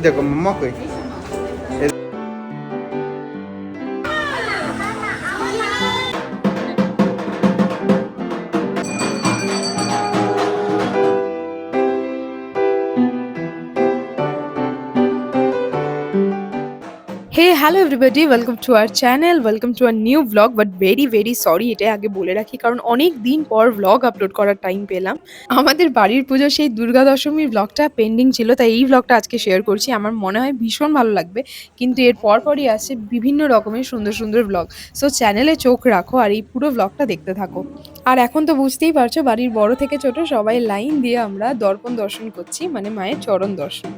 ওই দেখো মাম্মা কই হে hello everybody welcome to our channel welcome to our new blog but very very sorry এটা আগে বলে রাখি, কারণ অনেক দিন পর ব্লগ আপলোড করার টাইম পেলাম। আমাদের বাড়ির পুজো সেই দুর্গা দশমীর ব্লগটা পেন্ডিং ছিল, তাই এই ব্লগটা আজকে শেয়ার করছি। আমার মনে হয় ভীষণ ভালো লাগবে, কিন্তু এর পরপরই আসছে বিভিন্ন রকমের সুন্দর সুন্দর ব্লগ সো চ্যানেলে চোখ রাখো আর এই পুরো ব্লগটা দেখতে থাকো। আর এখন তো বুঝতেই পারছ, বাড়ির বড় থেকে ছোট সবাই লাইন দিয়ে আমরা দর্পণ দর্শন করছি মানে মায়ের চরণ দর্শন।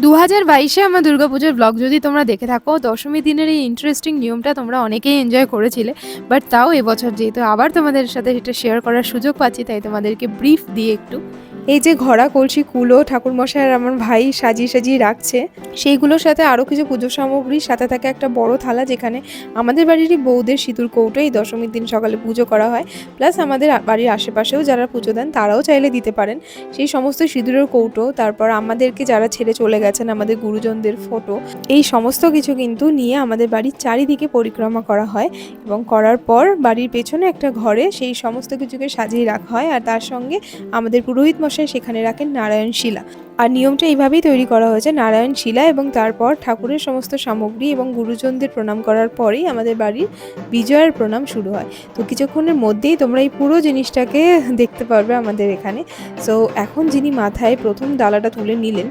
দু হাজার বাইশে আমার দুর্গাপুজোর ব্লগ যদি তোমরা দেখে থাকো, দশমী দিনের এই ইন্টারেস্টিং নিয়মটা তোমরা অনেকেই এনজয় করেছিলে বাট তাও এবছর যেহেতু আবার তোমাদের সাথে সেটা শেয়ার করার সুযোগ পাচ্ছি, তাই তোমাদেরকে ব্রিফ দিয়ে একটু এই যে ঘোড়া, কলসি, কুলো ঠাকুরমশাই আর আমার ভাই সাজিয়ে সাজিয়ে রাখছে, সেইগুলোর সাথে আরও কিছু পুজো সামগ্রীর সাথে থাকে একটা বড় থালা যেখানে আমাদের বাড়িরই বউদের সিঁদুর কৌটো এই দশমীর দিন সকালে পুজো করা হয়। প্লাস আমাদের বাড়ির আশেপাশেও যারা পুজো দেন তারাও চাইলে দিতে পারেন। সেই সমস্ত সিঁদুরের কৌটো, তারপর আমাদেরকে যারা ছেড়ে চলে গেছেন আমাদের গুরুজনদের ফটো, এই সমস্ত কিছু কিন্তু নিয়ে আমাদের বাড়ির চারিদিকে পরিক্রমা করা হয় এবং করার পর বাড়ির পেছনে একটা ঘরে সেই সমস্ত কিছুকে সাজিয়ে রাখা হয় আর তার সঙ্গে আমাদের পুরোহিত মশাই সেখানে রাখেন নারায়ণ শিলা। আর নিয়মটা এইভাবেই তৈরি করা হয়েছে, নারায়ণ শিলা এবং তারপর ঠাকুরের সমস্ত সামগ্রী এবং গুরুজনদের প্রণাম করার পরেই আমাদের বাড়ির বিজয়ের প্রণাম শুরু হয়। তো কিছুক্ষণের মধ্যেই তোমরা এই পুরো জিনিসটাকে দেখতে পারবে আমাদের এখানে। সো এখন যিনি মাথায় প্রথম ডালাটা তুলে নিলেন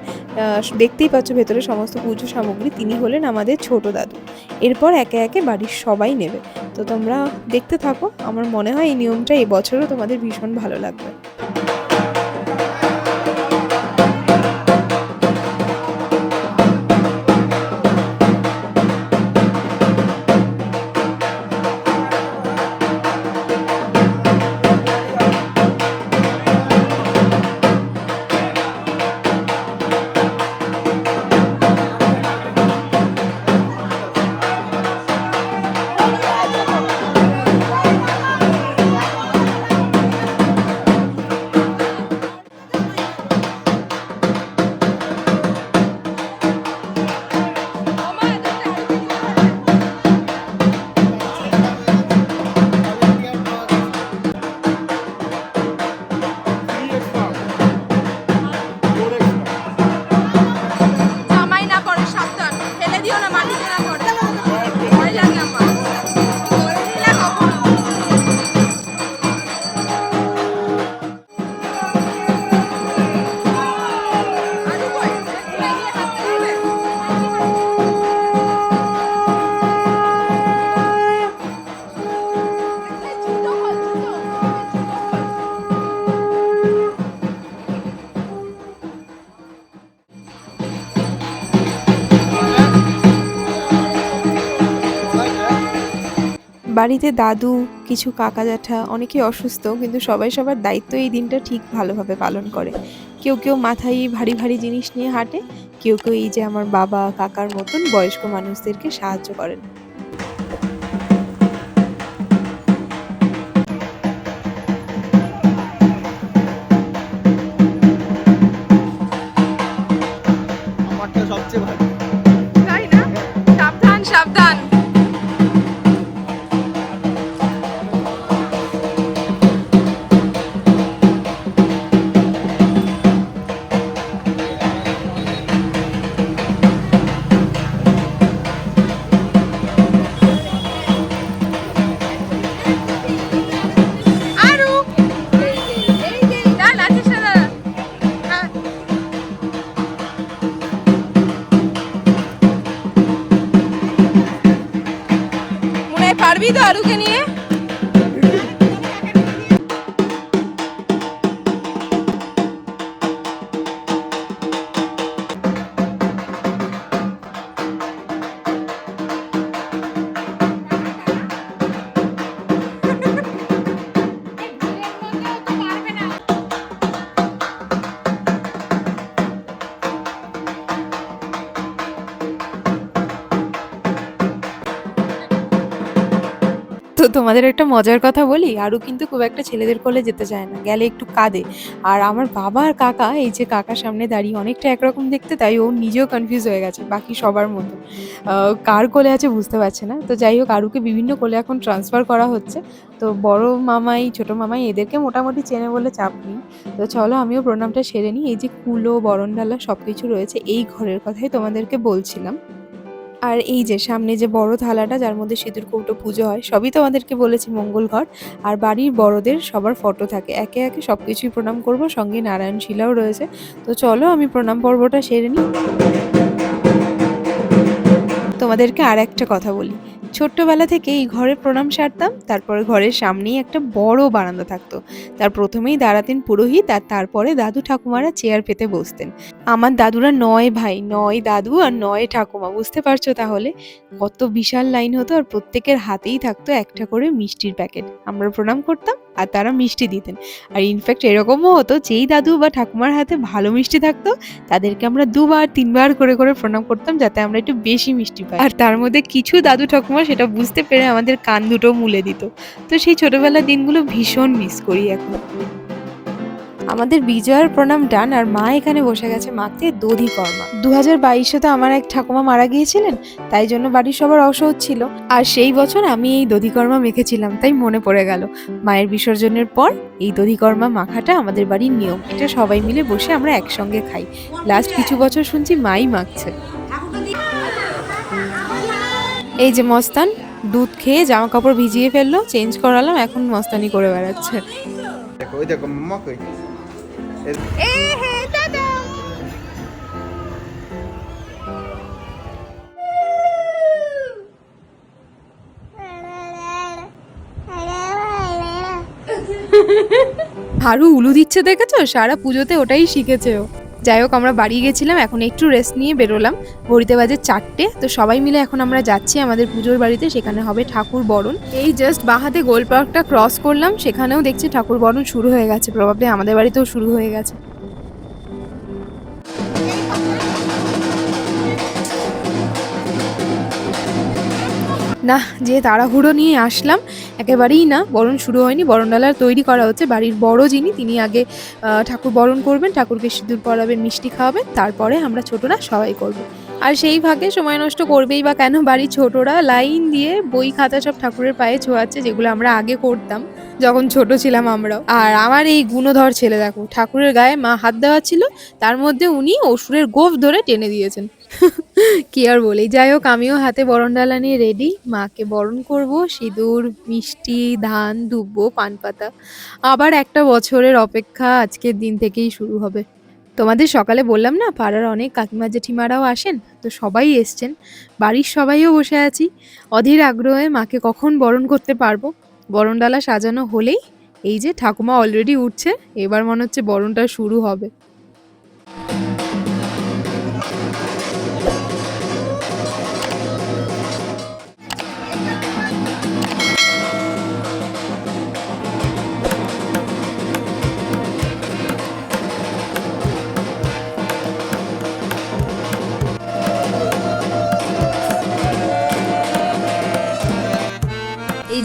দেখতেই পাচ্ছ ভেতরে সমস্ত পুজো সামগ্রী, তিনি হলেন আমাদের ছোট দাদু। এরপর একে একে বাড়ির সবাই নেবে। তো তোমরা দেখতে থাকো, আমার মনে হয় এই নিয়মটা এবছরও তোমাদের ভীষণ ভালো লাগবে। বাড়িতে দাদু, কিছু কাকা জ্যাঠা অনেকে অসুস্থ, কিন্তু সবাই সবার দায়িত্ব এই দিনটা ঠিক ভালোভাবে পালন করে। কেউ কেউ মাথায় ভারী ভারী জিনিস নিয়ে হাঁটে, কেউ কেউ এই যে আমার বাবা, কাকার মতন বয়স্ক মানুষদেরকে সাহায্য করেন। তোমাদের একটা মজার কথা বলি? আরও কিন্তু খুব একটা ছেলেদের কোলে যেতে চায় না, গেলে একটু কাঁদে। আর আমার বাবা আর কাকা, এই যে কাকার সামনে দাঁড়িয়ে অনেকটা একরকম দেখতে, তাই ও নিজেও কনফিউজ হয়ে গেছে, বাকি সবার মতো। কার কোলে আছে বুঝতে পারছে না। তো যাই হোক, আরুকে বিভিন্ন কোলে এখন ট্রান্সফার করা হচ্ছে। তো বড় মামাই, ছোট মামাই, এদেরকে মোটামুটি চেনে বলে চাপ নেই। তো চলো, আমিও প্রণামটা সেরে নিই। এই যে কুলো, বরণডালা সব কিছু রয়েছে, এই ঘরের কথাই তোমাদেরকে বলছিলাম। আর এই যে সামনে যে বড় থালাটা, যার মধ্যে সিঁদুর, কৌটো, পুজো হয়, সবই তো আমাদেরকে বলেছি মঙ্গল ঘর আর বাড়ির বড়দের সবার ফটো থাকে। একে একে সব কিছুই প্রণাম করব। সঙ্গে নারায়ণ শিলাও রয়েছে। তো চলো, আমি প্রণাম পর্বটা সেরে নিই। তোমাদেরকে আর একটা কথা বলি। ছোট্টবেলা থেকে এই ঘরে প্রণাম সারতাম। তারপরে ঘরের সামনেই একটা বড় বারান্দা থাকতো। তার প্রথমেই দাঁড়াতেন পুরোহিত আর তারপরে দাদু ঠাকুমারা চেয়ার পেতে বসতেন। আমার দাদুরা নয় ভাই, নয় দাদু আর নয় ঠাকুমা, বুঝতে পারছ তাহলে? কত বিশাল লাইন হতো আর প্রত্যেকের হাতেই থাকতো একটা করে মিষ্টির প্যাকেট। আমরা প্রণাম করতাম আর তারা মিষ্টি দিতেন। আর ইনফ্যাক্ট এরকমও হতো, যেই দাদু বা ঠাকুমার হাতে ভালো মিষ্টি থাকতো, তাদেরকে আমরা দুবার, তিনবার করে করে প্রণাম করতাম যাতে আমরা একটু বেশি মিষ্টি পাই। আর তার মধ্যে কিছু দাদু ঠাকুমা সেটা বুঝতে পেরে আমাদের কান দুটো মুলে দিত। তো সেই ছোটবেলার দিনগুলো ভীষণ মিস করি এখন। আমাদের বিজয়ের প্রণাম ডান আর মা এখানে বসে গেছে মাখতে দধি কর্মা দু হাজার বাইশে তো আমার এক ঠাকুমা মারা গিয়েছিলেন তাই জন্য বাড়ির সবার অসহজ ছিল। আর সেই বছর আমি এই দধিকর্মা মেখেছিলাম তাই মনে পড়ে গেল। মায়ের বিসর্জনের পর এই দধিকর্মা মাখাটা আমাদের বাড়ির নিয়ম। এটা সবাই মিলে বসে আমরা একসঙ্গে খাই। লাস্ট কিছু বছর শুনছি মাই মাখছে। এই যে মস্তান দুধ খেয়ে জামা কাপড় ভিজিয়ে ফেলল চেঞ্জ করালাম এখন মস্তানি করে বেড়াচ্ছে। দেখো ওই দেখো মামা কই? হারু উলু দিচ্ছে দেখেছ? সারা পুজোতে ওটাই শিখেছে ও। যাই হোক, আমরা বাড়ি গেছিলাম, এখন একটু রেস্ট নিয়ে বেরোলাম। ঘড়িতে বাজে চারটে, তো সবাই মিলে এখন আমরা যাচ্ছি আমাদের পুজোর বাড়িতে, সেখানে হবে ঠাকুর বরণ। এই জাস্ট বাহাতে গোল পার্কটা ক্রস করলাম, সেখানেও দেখছি ঠাকুর বরণ শুরু হয়ে গেছে প্রভাবে আমাদের বাড়িতেও শুরু হয়ে গেছে। না, যে তাড়াহুড়ো নিয়ে আসলাম, একেবারেই না, বরণ শুরু হয়নি, বরণডালার তৈরি করা হচ্ছে, বাড়ির বড় যিনি, তিনি আগে ঠাকুর বরণ করবেন, ঠাকুরকে সিঁদুর পরাবেন, মিষ্টি খাওয়াবেন, তারপরে আমরা ছোটরা সবাই করব। আর সেই ভাগে সময় নষ্ট করবেই বা কেন বাড়ির ছোটরা লাইন দিয়ে বই খাতা সব ঠাকুরের পায়ে ছোঁয়াচ্ছে, যেগুলো আমরা আগে করতাম, যখন ছোট ছিলাম আমরাও। আর আমার এই গুণধর ছেলে, দেখো, ঠাকুরের গায়ে মা হাত দেওয়া ছিল, তার মধ্যে উনি অসুরের গোফ ধরে টেনে দিয়েছেন। কি আর বলি? যাই হোক আমিও হাতে বরণ ডালা নিয়ে রেডি মাকে বরণ করব, সিঁদুর, মিষ্টি, ধান, দুব্বো পান পাতা আবার একটা বছরের অপেক্ষা আজকের দিন থেকেই শুরু হবে। তোমাদের সকালে বললাম না, পাড়ার অনেক কাকিমা, জেঠিমারাও আসেন, তো সবাই এসছেন। বাড়ির সবাইও বসে আছি। অধীর আগ্রহে মাকে কখন বরণ করতে পারব? বরণডালা সাজানো হলেই এই যে ঠাকুমা অলরেডি উঠছে, এবার মনে হচ্ছে বরণটা শুরু হবে।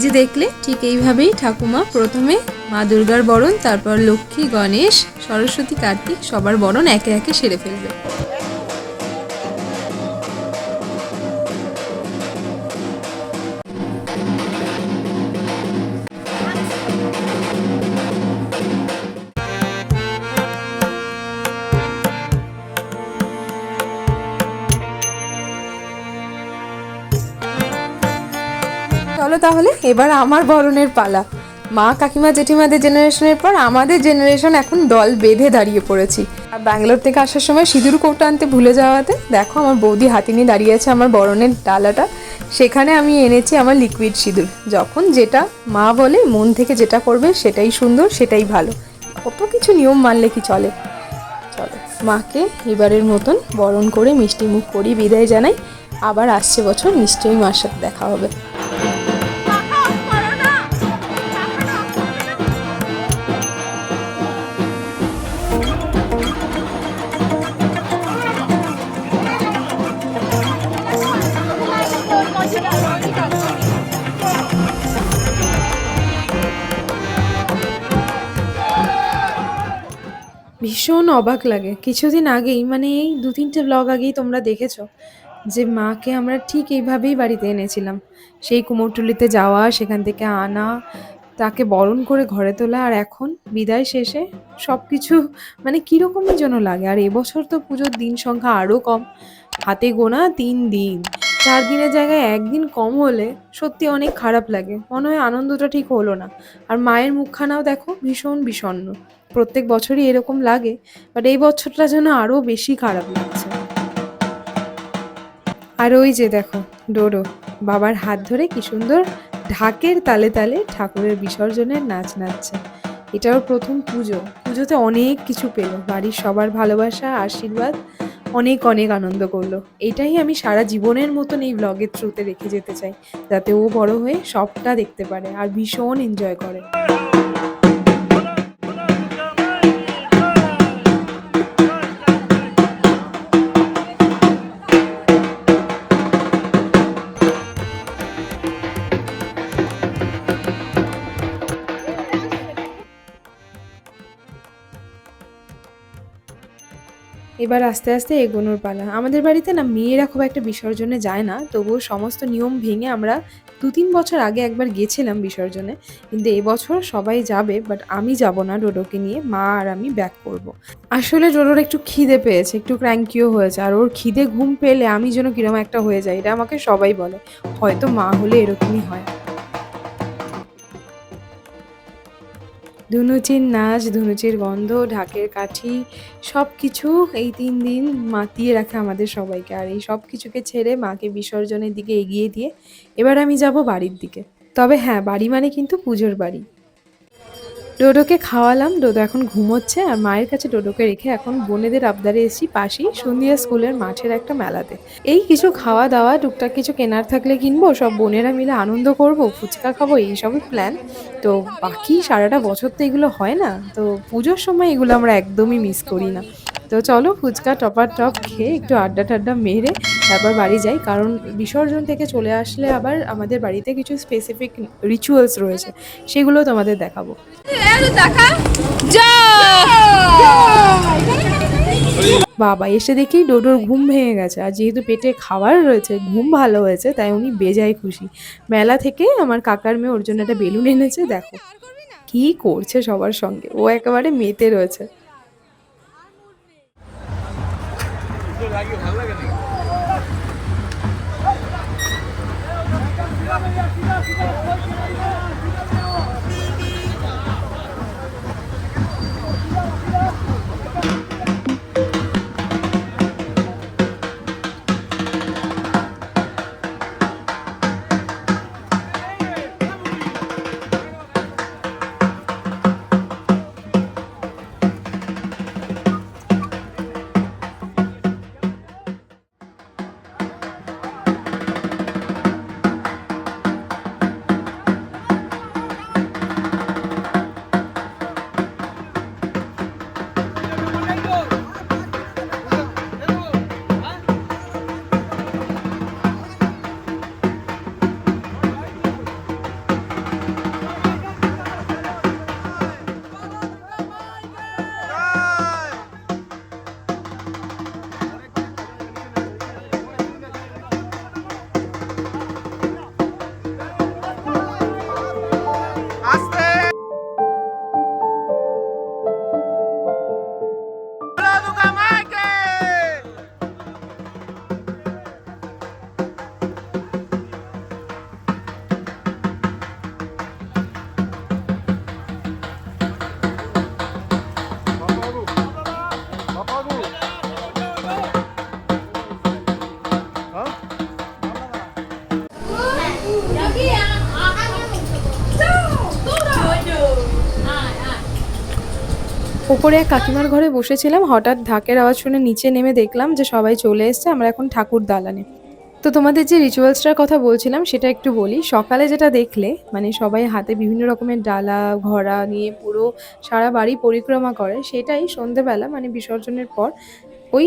যে দেখলে ঠিক এইভাবেই ঠাকুমা প্রথমে মা দুর্গার বরণ, তারপর লক্ষ্মী, গণেশ, সরস্বতী, কার্তিক সবার বরণ একে একে সেরে ফেলবে। চলো তাহলে, এবার আমার বরণের পালা। মা কাকিমা জেঠিমাদের জেনারেশনের পর আমাদের জেনারেশন এখন দল বেঁধে দাঁড়িয়ে পড়েছি। আর ব্যাঙ্গালোর থেকে আসার সময় সিঁদুর কৌটা আনতে ভুলে যাওয়াতে, দেখো আমার বৌদি হাতি নিয়ে দাঁড়িয়ে আছে আমার বরণের ডালাটা। সেখানে আমি এনেছি আমার লিকুইড সিঁদুর। যখন যেটা মা বলে, মন থেকে যেটা করবে সেটাই সুন্দর, সেটাই ভালো। কত কিছু নিয়ম মানলে কি চলে? চলো, মাকে এবারের মতন বরণ করে মিষ্টি মুখ করি বিদায় জানাই। আবার আসছে বছর, নিশ্চয়ই মার সাথে দেখা হবে। ভীষণ অবাক লাগে। কিছুদিন আগেই মানে এই দু তিনটে ব্লগ আগেই তোমরা দেখেছ যে মাকে আমরা ঠিক এইভাবেই বাড়িতে এনেছিলাম। সেই কুমোরটুলিতে যাওয়া, সেখান থেকে আনা, তাকে বরণ করে ঘরে তোলা আর এখন বিদায় শেষে সব কিছু মানে কীরকমই যেন লাগে। আর এবছর তো পুজোর দিন সংখ্যা আরও কম। হাতে গোনা তিন দিন। চার দিনের জায়গায় একদিন কম হলে সত্যি অনেক খারাপ লাগে। মনে হয় আনন্দটা ঠিক হলো না। আর মায়ের মুখখানাও দেখো ভীষণ বিষণ্ণ। প্রত্যেক বছরই এরকম লাগে বাট এই বছরটা যেন আরও বেশি খারাপ লাগছে। আর ওই যে দেখো, ডোডো, বাবার হাত ধরে কি সুন্দর ঢাকের তালে তালে ঠাকুরের বিসর্জনের নাচ নাচছে। এটাও প্রথম পুজো, পুজোতে অনেক কিছু পেল, বাড়ির সবার ভালোবাসা, আশীর্বাদ, অনেক অনেক আনন্দ করল। এটাই আমি সারা জীবনের মতন এই ব্লগের থ্রুতে রেখে যেতে চাই, যাতে ও বড় হয়ে সবটা দেখতে পারে আর ভীষণ এনজয় করে। এবার আস্তে আস্তে এগোনোর পালা। আমাদের বাড়িতে না মেয়েরা খুব একটা বিসর্জনে যায় না, তবুও সমস্ত নিয়ম ভেঙে আমরা দু তিন বছর আগে একবার গেছিলাম বিসর্জনে। কিন্তু এবছর সবাই যাবে বাট আমি যাব না ডোডোকে নিয়ে, মা আর আমি ব্যাক করব। আসলে ডোডোর একটু খিদে পেয়েছে, একটু ক্র্যাঙ্কিও হয়েছে, আর ওর খিদে ঘুম পেলে আমি যেন কিরম একটা হয়ে যাই, এটা আমাকে সবাই বলে। হয়তো মা হলে এরকমই হয়। ধুনুচির নাচ, ধুনুচির গন্ধ, ঢাকের কাঠি সব কিছু এই তিন দিন মাতিয়ে রাখে আমাদের সবাইকে। আর এই সব কিছুকে ছেড়ে মাকে বিসর্জনের দিকে এগিয়ে দিয়ে এবার আমি যাব বাড়ির দিকে। তবে হ্যাঁ বাড়ি মানে কিন্তু পুজোর বাড়ি। ডোডোকে খাওয়ালাম। ডোডো এখন ঘুমোচ্ছে আর মায়ের কাছে ডোডোকে রেখে এখন বোনেদের আবদারে এসেছি পাশেই সন্ধিয়া স্কুলের মাঠের একটা মেলাতে। এই কিছু খাওয়া দাওয়া, টুকটাক কিছু কেনার থাকলে কিনবো, সব বোনেরা মিলে আনন্দ করব, ফুচকা খাব, এইসবই প্ল্যান তো বাকি সারাটা বছর তো এগুলো হয় না। তো পুজোর সময় এগুলো আমরা একদমই মিস করি না। তো চলো ফুচকা, টপার টপ খেয়ে একটু আড্ডা টাড্ডা মেরে তারপর বাড়ি যাই। কারণ বিসর্জন থেকে চলে আসলে আবার আমাদের বাড়িতে কিছু স্পেসিফিক রিচুয়ালস রয়েছে, সেগুলো তোমাদের দেখাবো। বাবা, এসে দেখি ডোডোর ঘুম ভেঙে গেছে। আর যেহেতু পেটে খাবার রয়েছে, ঘুম ভালো হয়েছে, তাই উনি বেজায় খুশি। মেলা থেকে আমার কাকার মেয়ে ওর জন্য একটা বেলুন এনেছে, দেখো। কি করছে সবার সঙ্গে? ও একেবারে মেতে রয়েছে। are you? How ওপরে এক কাকিমার ঘরে বসেছিলাম, হঠাৎ ঢাকের আওয়াজ শুনে নিচে নেমে দেখলাম যে সবাই চলে এসছে, আমরা এখন ঠাকুর দালানে। তো তোমাদের যে রিচুয়ালসটার কথা বলছিলাম, সেটা একটু বলি। সকালে যেটা দেখলে মানে সবাই হাতে বিভিন্ন রকমের ডালা, ঘোড়া নিয়ে পুরো সারা বাড়ি পরিক্রমা করে, সেটাই সন্ধেবেলা মানে বিসর্জনের পর ওই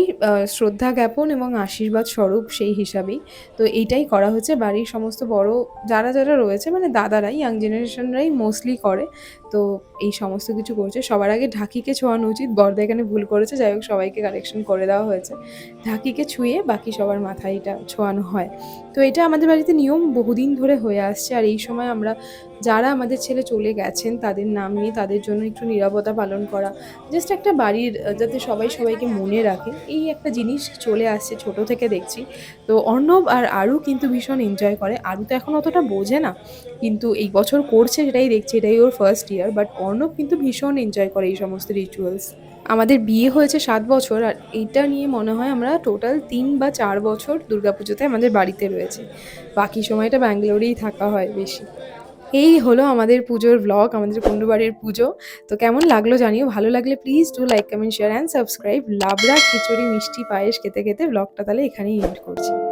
শ্রদ্ধা জ্ঞাপন এবং আশীর্বাদ স্বরূপ সেই হিসাবেই। তো এইটাই করা হচ্ছে। বাড়ির সমস্ত বড়, যারা যারা রয়েছে মানে দাদারাই ইয়াং জেনারেশনরাই মোস্টলি করে। তো এই সমস্ত কিছু করছে। সবার আগে ঢাকিকে ছোঁয়ানো উচিত। বর্দা এখানে ভুল করেছে, যাই হোক সবাইকে কারেকশন করে দেওয়া হয়েছে। ঢাকিকে ছুঁয়ে বাকি সবার মাথায় এটা ছোঁয়ানো হয়। তো এটা আমাদের বাড়িতে নিয়ম বহুদিন ধরে হয়ে আসছে। আর এই সময় আমরা যারা আমাদের ছেলে চলে গেছেন, তাদের নাম নিয়ে তাদের জন্য একটু নিরাপত্তা পালন করা জাস্ট একটা বাড়ির, যাতে সবাই সবাইকে মনে রাখে। এই একটা জিনিস চলে আসছে ছোট থেকে দেখছি। তো অর্ণব আর আরু কিন্তু ভীষণ এনজয় করে। আরু তো এখন অতটা বোঝে না, কিন্তু এই বছর করছে সেটাই দেখছি, এটাই ওর ফার্স্ট ইয়ার বাট অর্ণব কিন্তু ভীষণ এনজয় করে এই সমস্ত রিচুয়ালস আমাদের বিয়ে হয়েছে সাত বছর, আর এইটা নিয়ে মনে হয় আমরা টোটাল তিন বা চার বছর দুর্গাপুজোতে আমাদের বাড়িতে রয়েছে। বাকি সময়টা ব্যাঙ্গালোরেই থাকা হয় বেশি। এই হলো আমাদের পুজোর ব্লগ আমাদের কুণ্ডু বাড়ির পুজো। তো কেমন লাগল জানিও, ভালো লাগলে please do like comment share and subscribe লাবড়া খিচুড়ি মিষ্টি পায়েস খেতে খেতে ব্লগটা তাহলে এখানেই এন্ড করছি।